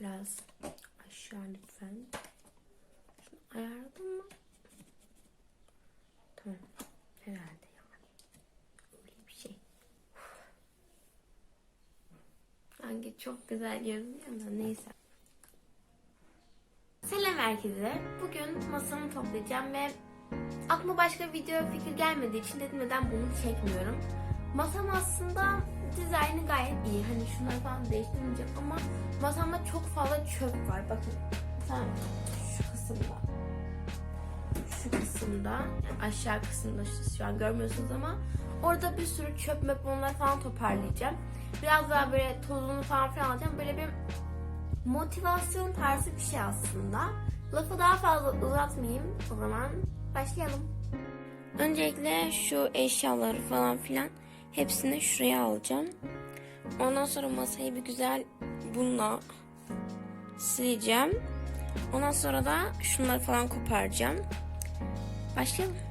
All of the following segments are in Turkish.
Biraz aşağı lütfen. Şunu ayarladın mı? Tamam. Herhalde yani. Öyle bir şey. Hangi çok güzel görünüyor ama neyse. Selam herkese. Bugün masamı toplayacağım ve aklıma başka video fikir gelmediği için dedim neden bunu çekmiyorum. Masam aslında dizaynı gayet iyi. Hani şunları falan değiştirmeyeceğim ama masamda çok fazla çöp var. Bakın mesela şu kısımda. Şu kısımda aşağı kısımda şu an görmüyorsunuz ama orada bir sürü çöp möp onları falan toparlayacağım. Biraz daha böyle tozunu falan filan alacağım. Böyle bir motivasyon tarzı bir şey aslında. Lafı daha fazla uzatmayayım. O zaman başlayalım. Öncelikle şu eşyaları falan filan hepsini şuraya alacağım. Ondan sonra masayı bir güzel bununla sileceğim. Ondan sonra da şunları falan koparacağım. Başlayalım.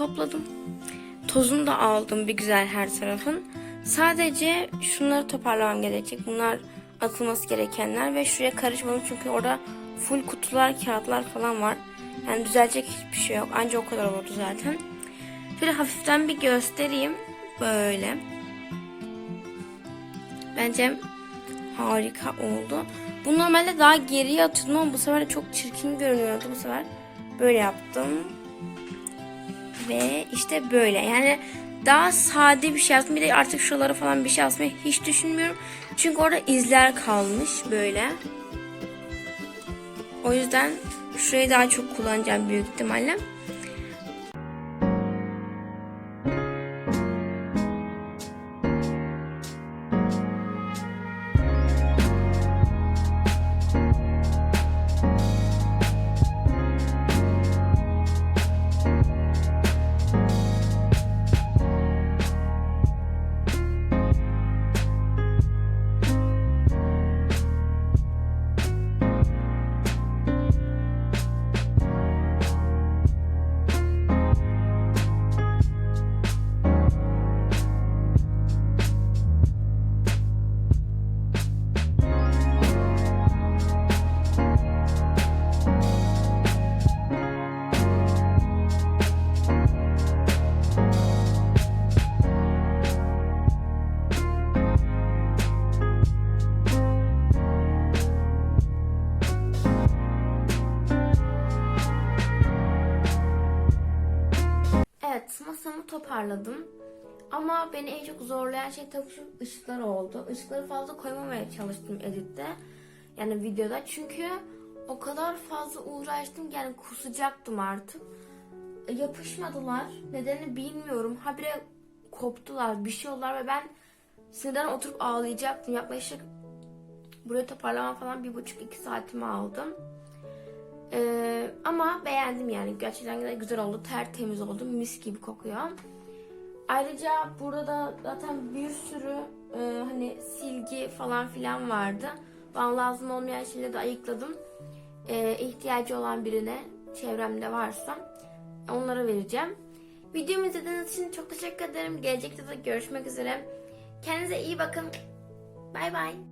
Topladım. Tozunu da aldım bir güzel her tarafın. Sadece şunları toparlamam gerekecek. Bunlar atılması gerekenler ve şuraya karışmadım çünkü orada full kutular, kağıtlar falan var. Yani düzelecek hiçbir şey yok. Anca o kadar olurdu zaten. Şöyle hafiften bir göstereyim. Böyle. Bence harika oldu. Bu normalde daha geriye atıyordum ama bu sefer çok çirkin görünüyordu. Bu sefer böyle yaptım. Ve işte böyle. Yani daha sade bir şey yaptım. Bir de artık şuralara falan bir şey asmayı hiç düşünmüyorum. Çünkü orada izler kalmış böyle. O yüzden şurayı daha çok kullanacağım büyük ihtimalle. Masamı toparladım. Ama beni en çok zorlayan şey tabii şu ışıklar oldu. Işıkları fazla koymamaya çalıştım editte. Yani videoda. Çünkü o kadar fazla uğraştım yani kusacaktım artık. E, Yapışmadılar. Nedenini bilmiyorum. Habire koptular. Bir şey oldular ve ben sinirden oturup ağlayacaktım. Yaklaşık burayı toparlamam falan bir buçuk iki saatimi aldım. Ee, ama beğendim yani. Gerçekten güzel oldu. Tertemiz oldu. Mis gibi kokuyor. Ayrıca burada da zaten bir sürü e, hani silgi falan filan vardı. Bana lazım olmayan şeyleri de ayıkladım. Ee, ihtiyacı olan birine çevremde varsa onlara vereceğim. Videomu izlediğiniz için çok teşekkür ederim. Gelecekte de görüşmek üzere. Kendinize iyi bakın. Bay bay.